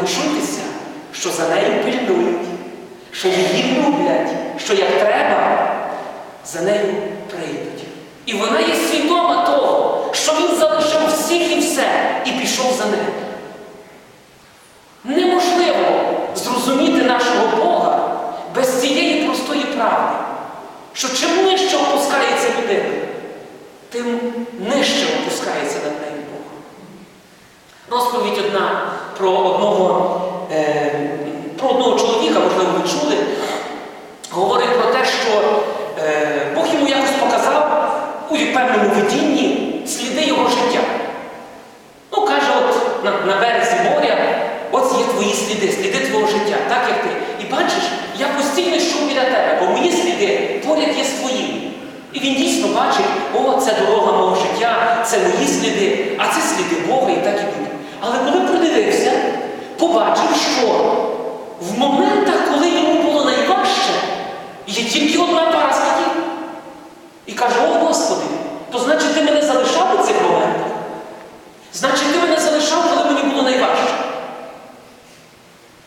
буде що за нею пильнують, що її люблять, що як треба, за нею прийдуть. І вона є свідома того, що він залишив всіх і все і пішов за нею. Неможливо зрозуміти нашого Бога без цієї простої правди, що чим нижче опускається людина, тим нижче опускається над нею Бог. Розповідь одна про одного, е, про одного чоловіка, можливо, ви чули, говорить про те, що е, Бог йому якось показав у певному видінні сліди його життя. Ну, каже, от на, на березі моря, от є твої сліди, сліди твого життя, так як ти. І бачиш, я постійно йшов біля тебе, бо мої сліди поряд є твоїми. І він дійсно бачить, о, це дорога мого життя, це мої сліди, а це сліди Бога і так і буде. Але коли придивився, побачив, що в моментах, коли йому було найважче, є тільки одна пара. І каже, о Господи, то значить ти мене залишав у цих моментах? Значить, ти мене залишав, коли мені було найважче.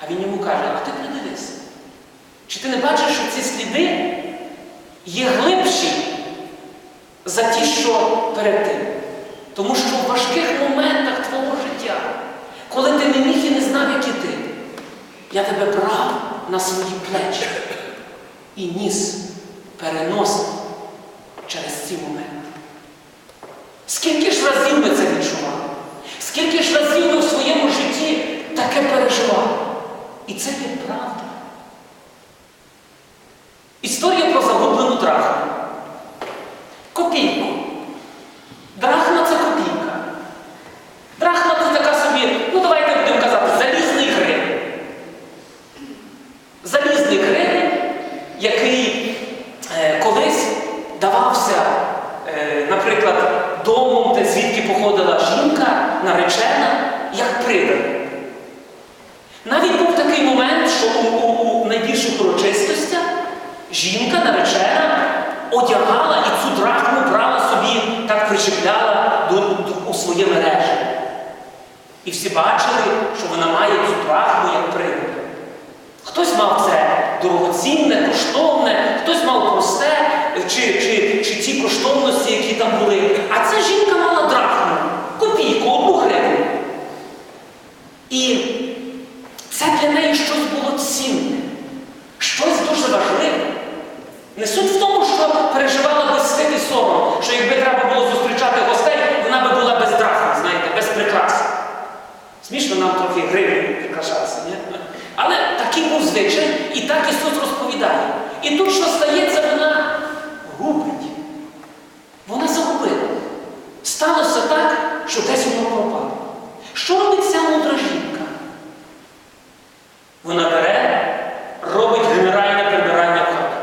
А він йому каже, а ти придивися. Чи ти не бачиш, що ці сліди є глибші за ті, що перед тим? Тому що в важких моментах твого життя, коли ти і знав, як іти, я тебе брав на свої плечі і ніс переносив через ці моменти. Скільки ж разів ми це відчували? Скільки ж разів ми в своєму житті таке переживали? І це є правда. Історія про загублену драхму. Копійку. Драхма це копійка. Драхма це така собі, ну давайте будемо казати, залізний гривень. Залізний гривень, який е, колись давався, е, наприклад, домом, де звідки походила жінка, наречена, як приданий. Навіть був такий момент, що у, у, у найбільших урочистостях жінка наречена одягала і цю драхму брала собі, так причепляла до, до, у своє мережі. І всі бачили, що вона має цю драхму як привид. Хтось мав це дорогоцінне, коштовне, хтось мав просте, чи, чи, чи ті коштовності, які там були. А ця жінка мала драхму, І це для неї щось було цінне, щось дуже важливе. Не суть в тому, що переживала без стид і сором, що якби треба було зустрічати гостей, вона би була без драхми, знаєте, без прикрас. Смішно нам трохи гривень прикрашатися, ні? Але такий був звичай, і так Ісус розповідає. І тут, що стається, вона губить. Вона загубила. Сталося так, що десь воно пропало. Що робить ця мудра жінка? Вона бере, робить генеральне прибирання в хаті.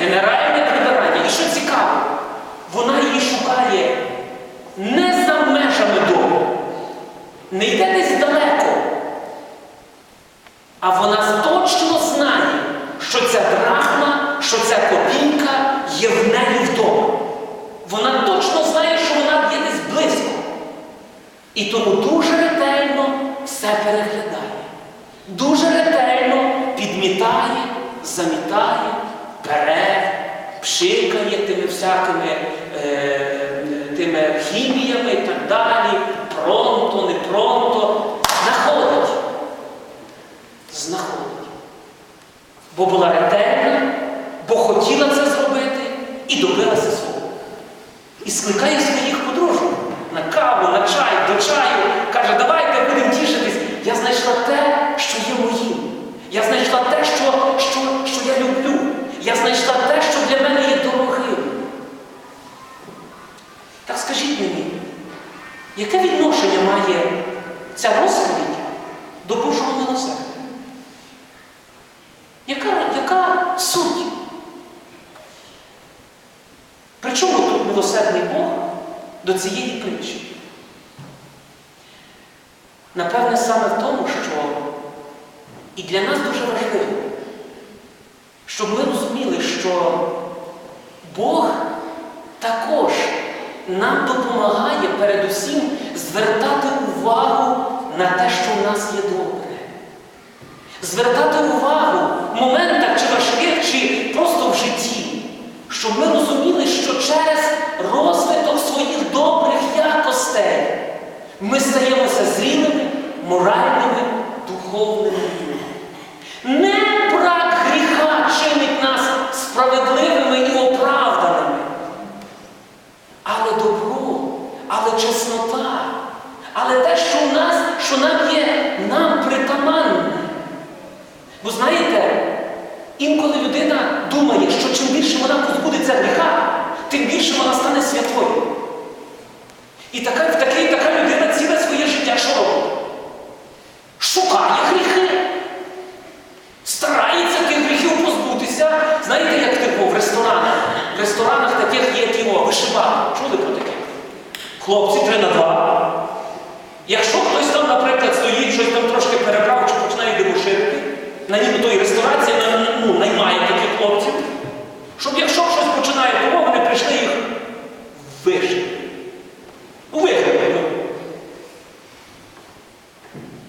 Генеральне прибирання. І що цікаво, вона її шукає не за межами дому, не йде десь далеко. А вона точно знає, що ця драхма, що ця копійка є в неї вдома. Вона точно знає, що вона є десь близько. І тому дуже ретельно все переглядає. Дуже ретельно підмітає, замітає, бере, пшикає тими всякими е, тими хіміями і так далі. Пронто, не пронто. Знаходить. Знаходить. Бо була ретельна, бо хотіла це зробити і добилася свого. І скликає своїх подружок на каву, на чай, до чаю. Каже, давайте будемо тішитись. Я знайшла те, що є моїм. Я знайшла те, що, що, що я люблю. Я знайшла те, що для мене є дорогим. Так скажіть мені, яке відношення має ця розповідь до Божого милосердя? Яка, яка суть? Причому тут милосердний Бог до цієї притчі? Напевне, саме в тому, що і для нас дуже важливо, щоб ми розуміли, що Бог також нам допомагає передусім звертати увагу на те, що в нас є добре. Звертати увагу в моментах чи важких, чи просто в житті, щоб ми розуміли, що через розвиток своїх добрих якостей ми стаємося зрілими, моральними, духовними людьми. Не брак гріха чинить нас справедливими і оправданими, але добро, але чеснота, але те, що в нас, що нам є, нам притаманне. Бо знаєте, інколи людина думає, що чим більше вона позбудеться гріха, тим більше вона стане святою. І така, в такий, така людина ціле своє життя що робить? Шукає гріхи. Старається тих гріхів позбутися. Знаєте, як типу в ресторанах? В ресторанах таких є тіво, вишиванки. Чули про таке? Хлопці три на два. Якщо хтось там, наприклад, стоїть, щось там трошки перебрав, чи починає дебоширити, на нібито той ресторація ну, наймає таких хлопців, щоб якщо щось починає того, вони прийшли їх вишити. Ну, виграли. Ну.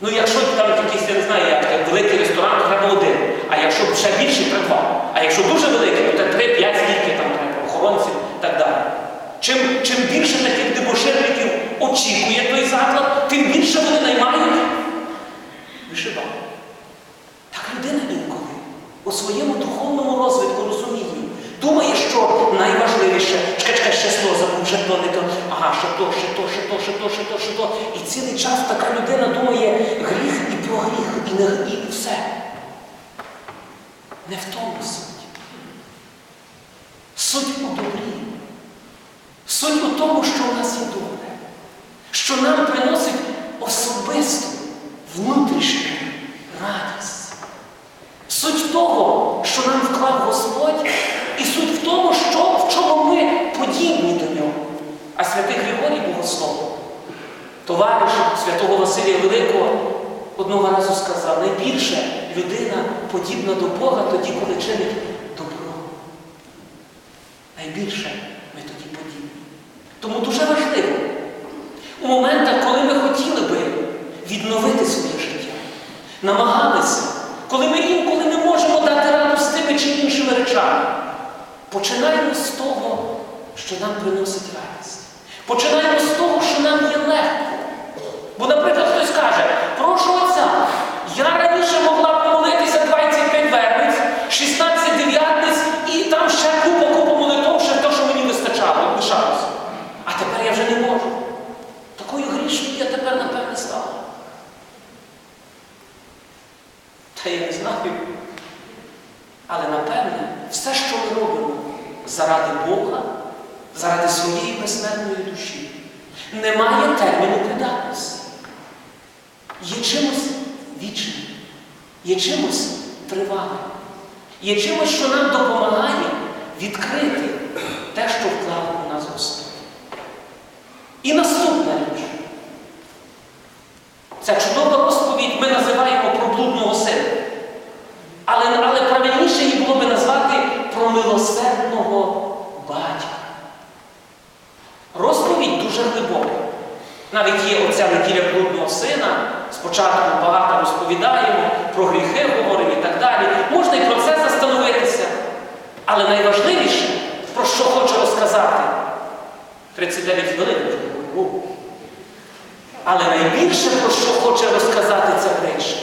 Ну, якщо там якийсь, я не знаю, як так, великий ресторан, то треба один. А якщо ще більше, треба два. А якщо дуже великий, то треба три, п'ять, скільки там треба, охоронців і так далі. Чим, чим більше таких дебоширників очікує той заклад, тим більше вони наймають вишивати. Так людина інколи у своєму духовному розвитку розумінні думає, що найважливіше, чекай, чекай, ще слово забув, ще то, не то, ага, ще то, ще то, ще то, ще то. І цілий час така людина думає гріх і про гріх, і, не, і все. Не в тому суть. Суть у добрі. Суть у тому, що в нас є добре, що нам приносить особисту, внутрішню радість. Суть того, що нам вклав Господь, і суть в тому, що, в чому ми подібні до нього. А Богослов, товариш святого Василія Великого, одного разу сказав, найбільше людина подібна до Бога тоді, коли чинить добро. Найбільше ми тоді подібні. Тому дуже важливо у моментах, коли ми хотіли би відновити своє життя, намагалися, коли ми інколи не можемо дати раду з тими чи іншими речами, починаємо з того, що нам приносить радість. Починаємо з того, що нам є легко. Бо, наприклад, хтось каже, прошу отця, я раніше могла помолитися 25 верниць, 16 дев'ятниць і там ще купа купа молитов, ще те, що мені вистачало, лишалося. А тепер я вже не можу. Такою грішною я тепер, напевне, стала. Та я не знаю. Але напевне, все, що ми робимо заради Бога, заради своєї безсмертної душі, не має терміну придатності. Є чимось вічним, є чимось тривалим, є чимось, що нам допомагає відкрити те, що вклав у нас Господь. І наступна річ. Ця чудова розповідь ми називаємо про блудного сина. Але, але правильніше її було би назвати про милосердного батька. Розповідь дуже глибока. Навіть є оця неділя блудного сина. Спочатку багато розповідаємо, про гріхи говоримо і так далі. Можна і про це застановитися. Але найважливіше, про що хочу розказати, 39 хвилин вже. Але найбільше, про що хоче розказати ця притча,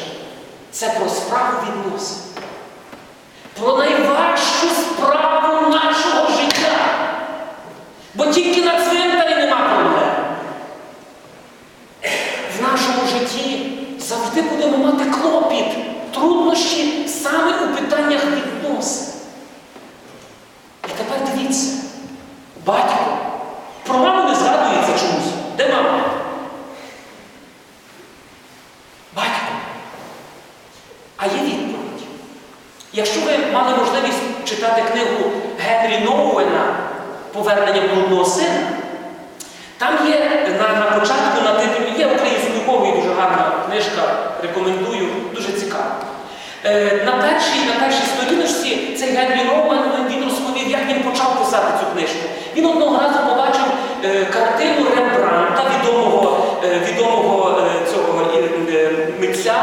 це про справу відносин. Про найважчу справу нашого життя. Бо тільки на цвинтарі нема проблем. В нашому житті завжди будемо мати клопіт, труднощі саме у питаннях відносин. І тепер дивіться, батько, про маму не згадується чомусь. Де мама? Батько. А є відповідь. Якщо ви мали можливість читати книгу Генрі Ноуена Повернення блудного сина, там є на, на початку на титулі, є українською мовою дуже гарна книжка, рекомендую, дуже цікава. Е, на, першій, на першій сторіночці цей Генрі Роуен він розповів, як він почав писати цю книжку. Він одного разу побачив е, картину Рембранта, відомого е, відомого е, цього е, митця,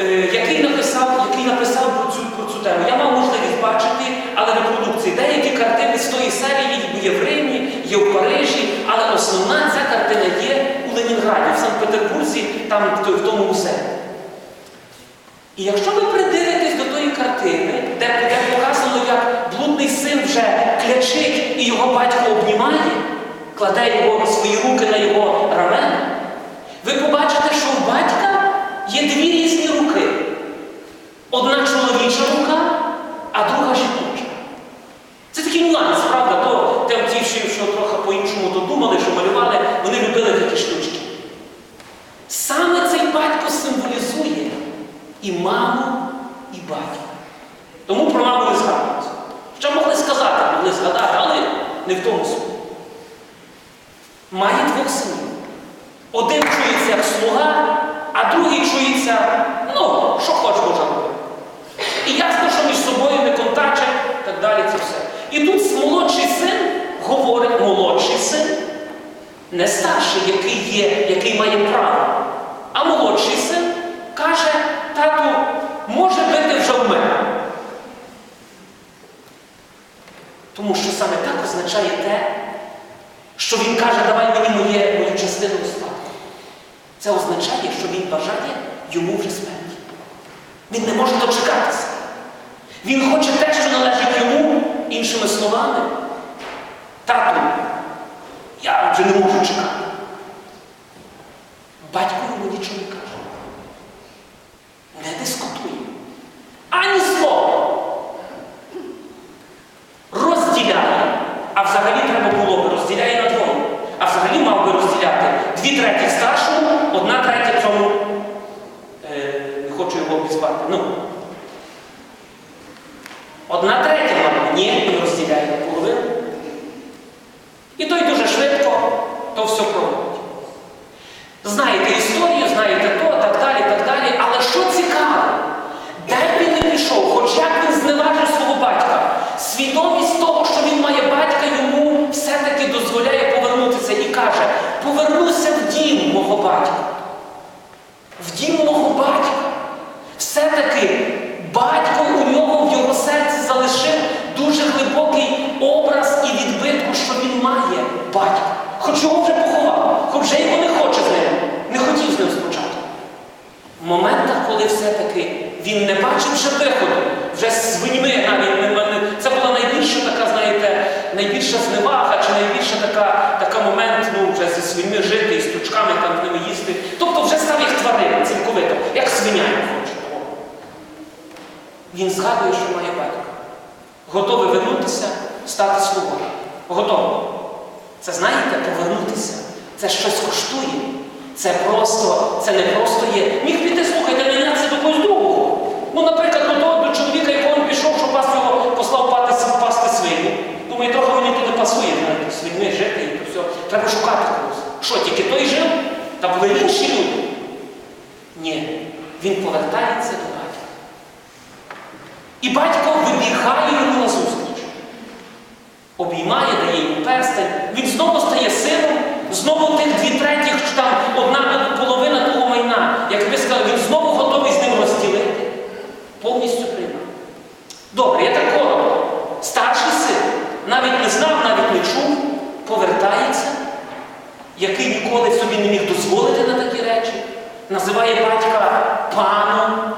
е, який написав, який написав про цю, про цю тему. Я мав можливість бачити, але репродукції. Деякі картини з тої серії є в Римі, є в Парижі, але основна ця картина є у Ленінграді, в Санкт-Петербурзі, там в тому музеї. І якщо тої картини, де, де показано, як блудний син вже клячить і його батько обнімає, кладе його свої руки на його рамен, ви побачите, що у батька є дві різні руки. Одна чоловіча рука, а друга жіноча. Це такий нюанс, правда, то тим ті, що що трохи по-іншому то думали, що малювали, вони любили такі штучки. Саме цей батько символізує і маму, і батька. Тому про маму не згадується. Що могли сказати, могли згадати, але не в тому суть. Має двох синів. Один чується як слуга, а другий чується, ну, що хоч може робити. І ясно, що між собою не контачать, так далі це все. І тут молодший син говорить, молодший син, не старший, який є, який має право. А молодший син каже, тату, може бити вже в мене. Тому що саме так означає те, що він каже, давай мені моє, мою частину спадку. Це означає, що він бажає йому вже смерті. Він не може дочекатися. Він хоче те, що належить йому, іншими словами. Тату, я вже не можу чекати. Батько йому нічого не каже. Не дискутує. Ані Розділяє. А взагалі треба було би розділяє на двоє. А взагалі мав би розділяти дві треті старшому, одна третя цьому. Е, не хочу його обізвати. Ну. Одна третя мама. Ні, він розділяє на половину. І той дуже швидко то все проводить. Знаєте історію, знаєте то, так далі, так далі. Але що цікаво, де б він не пішов, хоч як він зневажив свого батька, свідомість того, що він має батька, йому все-таки дозволяє повернутися і каже, повернуся в дім мого батька. В дім мого батька. Все-таки батько у нього в його серці залишив дуже глибокий образ і відбитку, що він має батька. Хоч його вже поховав, хоч вже його не хоче з ним, не хотів з ним спочатку. В моментах, коли все-таки він не бачив вже виходу, вже з свиньми навіть це була найбільша така, знаєте, найбільша зневага, чи найбільша така, така момент, ну, вже зі свиньми жити і з тучками там з ними їсти. Тобто вже став як тварина цілковито, як свиня хоче. Він згадує, що має батька. Готовий вернутися, стати слугою. Готовий. Це знаєте, повернутися. Це щось коштує. Це просто, це не просто є. Міг піти, слухайте, нанятися до когось другого. Ну, наприклад, до того до чоловіка, якого він пішов, що пас його послав пасти свині. Думаю, трохи мені туди пасує, знаєте, людьми, жити і то все. Треба шукати когось. Що, тільки той жив? Та були інші люди. Ні. Він повертається до батька. І батько вибігає йому на зустріч. Обіймає, дає йому перстень. Він знову стає сином, знову тих дві третіх, що там одна половина того майна. Як ви сказали, він знову готовий з ним розділити. Повністю приймає. Добре, я так коротко. Старший син навіть не знав, навіть не чув, повертається, який ніколи собі не міг дозволити на такі речі, називає батька паном,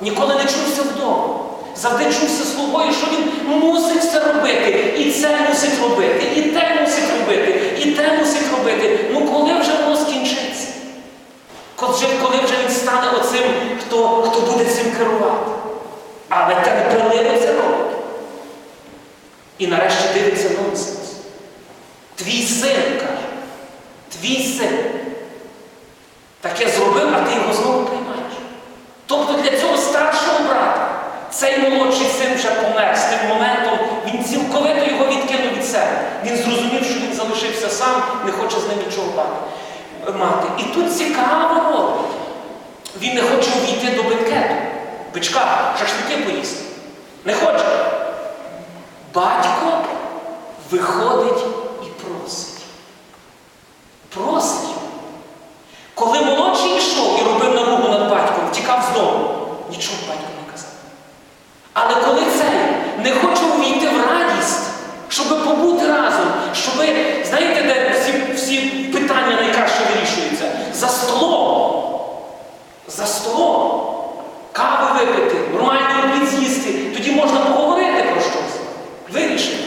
ніколи не чувся вдома. Завжди чувся слугою, що він мусить все робити, і це мусить робити, і те мусить робити, і те мусить робити. Ну коли вже воно скінчиться? Коли вже, він стане оцим, хто, хто буде цим керувати? Але терпеливо це робить. І нарешті дивиться нонсенс. Твій син каже, твій син. Таке ти його знову приймаєш. Тобто для цього старшого брата цей молодший син вже помер з тим моментом, він цілковито його відкинув від себе. Він зрозумів, що він залишився сам, не хоче з ним нічого мати. І тут цікаво робить. Він не хоче увійти до бенкету, бичка, шашлики поїсти. Не хоче. Батько виходить і просить. Просить тікав з дому. Нічого батько не казав. Але коли цей не хоче увійти в радість, щоб побути разом, щоб, знаєте, де всі, всі питання найкраще вирішуються? За столом. За столом. каву випити, нормальний обід з'їсти, тоді можна поговорити про щось. Вирішити.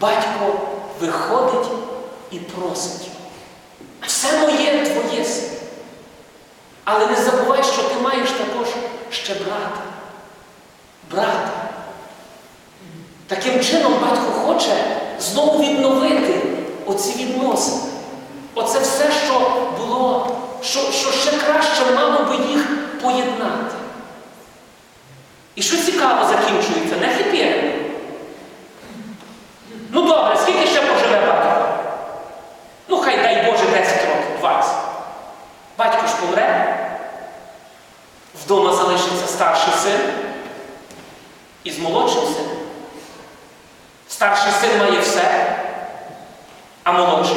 Батько виходить і просить. Все моє. Але не забувай, що ти маєш також ще брата. Брата. Таким чином батько хоче знову відновити оці відносини. Оце все, що було, що, що ще краще мало би їх поєднати. І що цікаво закінчується, не хіпєрно. Ну добре, скільки ще поживе батько? Ну, хай дай Боже 10 років, 20. Батько ж помре, вдома залишиться старший син із молодшим сином. Старший син має все, а молодший.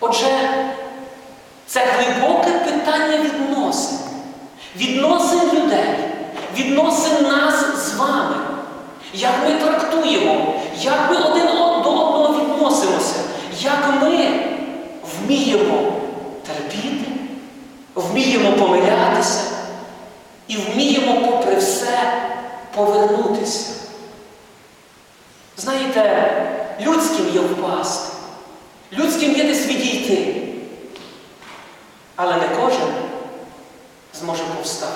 Отже, це глибоке питання відносин. Відносин людей, відносин нас з вами. Як ми трактуємо, як ми один до одного відносимося, як ми вміємо вміємо помилятися і вміємо, попри все, повернутися. Знаєте, людським є впасти, людським є десь відійти. Але не кожен зможе повстати.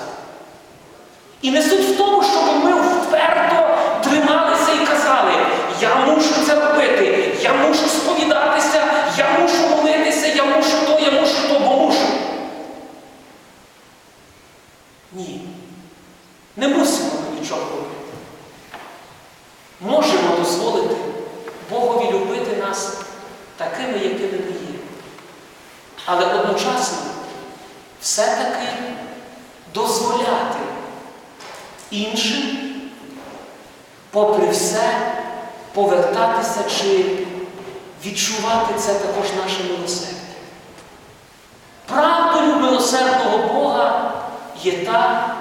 І не суть в тому, щоб ми вперто трималися і казали, я мушу це робити, я мушу сповідатися, я мушу молитися, я мушу то, я мушу то, бо мушу. Ні. Не мусимо ми нічого робити. Можемо дозволити Богові любити нас такими, якими ми є. Але одночасно все-таки дозволяти іншим, попри все, повертатися чи відчувати це також наше милосердя. Правдою милосердного Бога є та,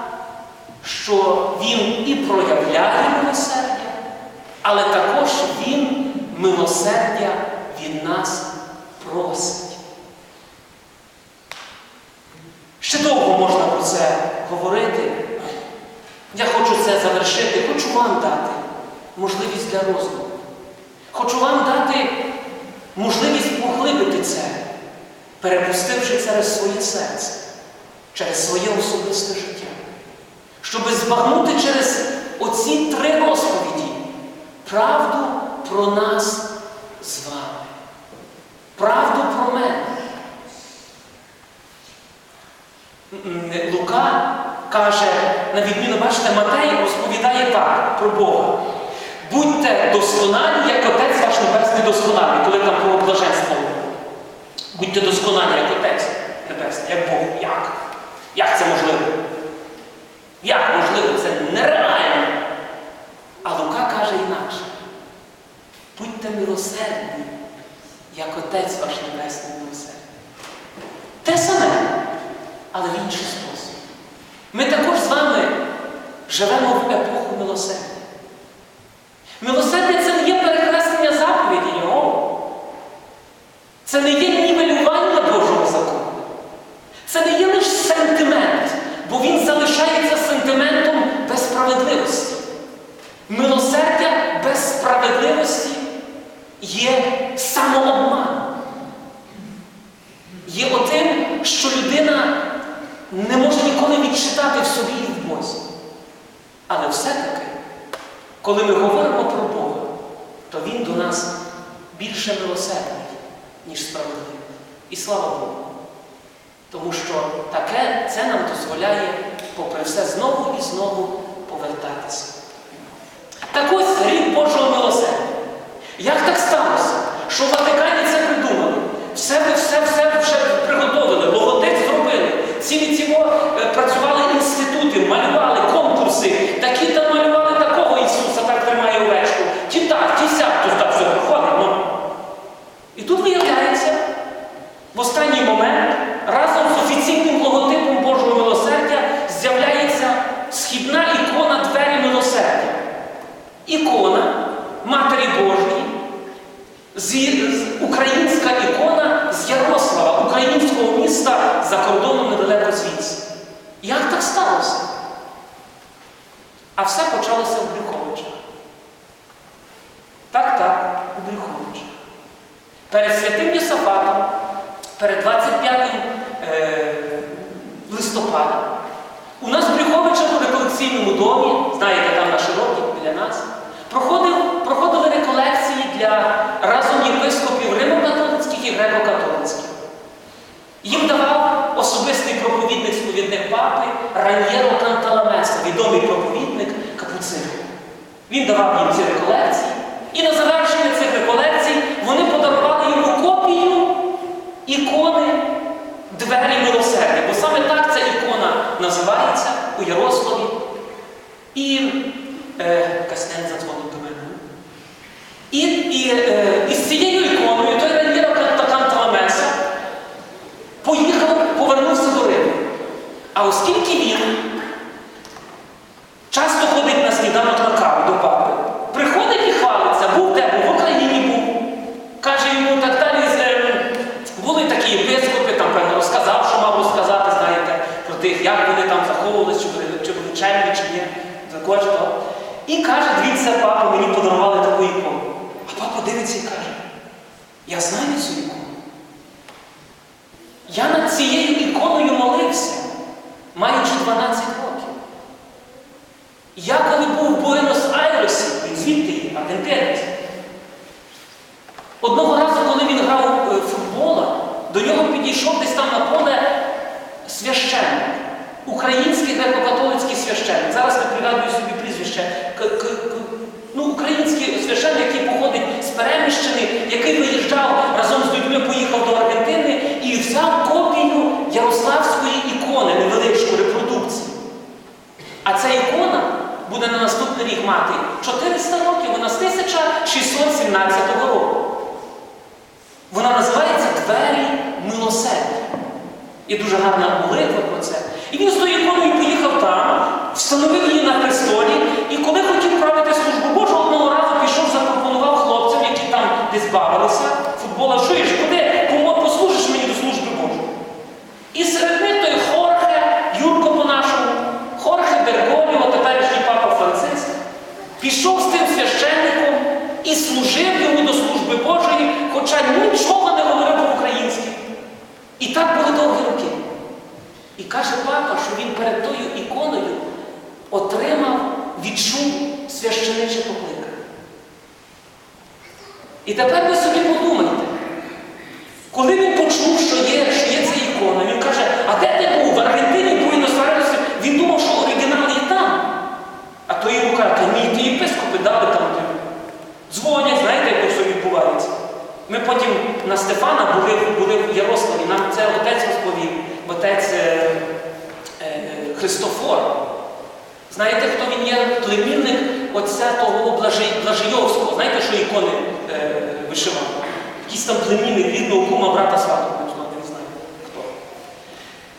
що Він і проявляє милосердя, але також Він милосердя від нас просить. Ще довго можна про це говорити. Я хочу це завершити, хочу вам дати можливість для роздуму. Хочу вам дати можливість поглибити це, перепустивши через своє серце, через своє особисте життя. Щоб збагнути через оці три розповіді правду про нас з вами. Правду про мене. Лука каже, на відміну, бачите, Матей розповідає так про Бога. Будьте досконалі, як Отець ваш Небесний досконалий, коли там про блаженство. Будьте досконалі, як Отець Небесний, як Бог. Як? Як це можливо? Як можливо? Це нереально. А Лука каже інакше. Будьте милосердні, як Отець ваш Небесний милосердний. Те саме але в спосіб. Ми також з вами живемо в епоху милосердя. Милосердя це не є перекреслення заповіді Його. Це не є нівелювання Божого закону. Це не є лише сентимент, бо він залишається сентиментом без справедливості. Милосердя без справедливості є самообман. Є отим, що людина не може відчитати в собі і в Бозі. Але все-таки, коли ми говоримо про Бога, то Він до нас більше милосердний, ніж справедливий. І слава Богу. Тому що таке це нам дозволяє, попри все, знову і знову повертатися. Так ось рік Божого милосердя. Як так сталося, що в Ватикані це придумали? Все, все, все вже приготовили, логотип зробили. Цілі ціло працювали інститути, малювали конкурси, такі там малювали такого Ісуса, так тримає овечку. Ті так, ті сяк, то так все проходить. Ну. І тут виявляється, в останній момент разом з офіційним логотипом Божого милосердя з'являється східна ікона двері милосердя. Ікона Матері Божої, з, з, українська ікона з Ярослава, українського міста за кордоном недалеко звідси. Як так сталося? А все почалося в Брюховичах. Перед святим Єсафатом, перед 25 е, листопада, у нас в Брюховичах реколекційному домі, знаєте, там на широкій біля нас, проходили реколекції для разом єпископів римо-католицьких і греко-католицьких. Їм давав особистий проповідник сповідник папи Раньєро Канталамеса, відомий проповідник капуцин. Він давав їм ці реколекції, і на завершення цих реколекцій вони подарували йому копію ікони Двері милосердя. Бо саме так ця ікона називається у Ярославі. І е, Каснен задзвонив до мене. І, і, е, і з цією іконою той Раньєро Канталамеса поїхав, повернувся до Риму. А оскільки він часто ходить на сніданок на каву до папи, приходить і хвалиться, був де був, в Україні був. Каже йому так далі, з, е, були такі єпископи, там, певно, розказав, що мав розказати, знаєте, про тих, як вони там заховувалися, чи були, чи були чемні, чи ні. Також то. І каже, дивіться, папа, мені подарували таку ікону. А папа дивиться і каже, я знаю цю ікону. Я над цією іконою молився, маючи 12 років. Я коли був в Буенос-Айресі, він звідти одного разу, коли він грав е, футбола, до нього підійшов десь там на поле священник, український греко-католицький священник. Зараз не пригадую собі прізвище. Ну, український священник, який походить з Переміщини, який виїжджав разом з людьми, поїхав до Аргентини і взяв копію Ярославської ікони, невеличку репродукцію. А ця ікона буде на наступний рік мати 400 років, вона з 1617 року. Вона називається Двері милосердя. І дуже гарна молитва про це. І він з тою іконою поїхав там, встановив її на престолі, і коли хотів правити службу Божу, одного разу пішов, запропонував хлопцям, які там десь бавилися, футбола, чуєш, куди помо- послужиш мені до служби Божої. І серед них той Хорхе, Юрко по-нашому, Хорхе Берголіо, теперішній папа Франциск, пішов з тим священником і служив йому до служби Божої, хоча нічого не говорив по-українськи. І так були довгі роки. І каже папа, що він перед тою іконою отримав, відчув священиче покликання. І тепер ви собі подумайте, коли він почув, що є, що є ця ікона, він каже, а де ти був? В Аргентині, в Буенос-Айресі?» Він думав, що оригінал є там. А то йому каже, та ні, ті єпископи дали там. тобі». Дзвонять, знаєте, як це відбувається. Ми потім на Стефана були, були в Ярославі, нам це отець розповів, отець е, е, Христофор. Знаєте, хто він є? Племінник отця того Блажи- Блажийовського. Знаєте, що ікони е, вишивав? Якийсь там племінник рідного кума брата сватого, не знаю хто.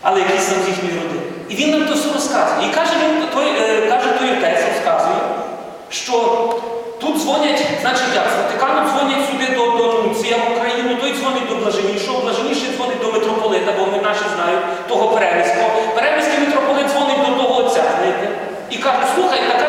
Але якийсь там з їхньої родини. І він нам то все розказує. І каже він, той, е, каже той отець, розказує, що дзвонять, значить як, з Ватикану дзвонять сюди до, до Нунція в Україну, той дзвонить до Блаженнішого, Блаженіший дзвонить до митрополита, бо ми наші знають, того Переміського. Переміський митрополит дзвонить до того отця, знаєте, і каже, слухай, така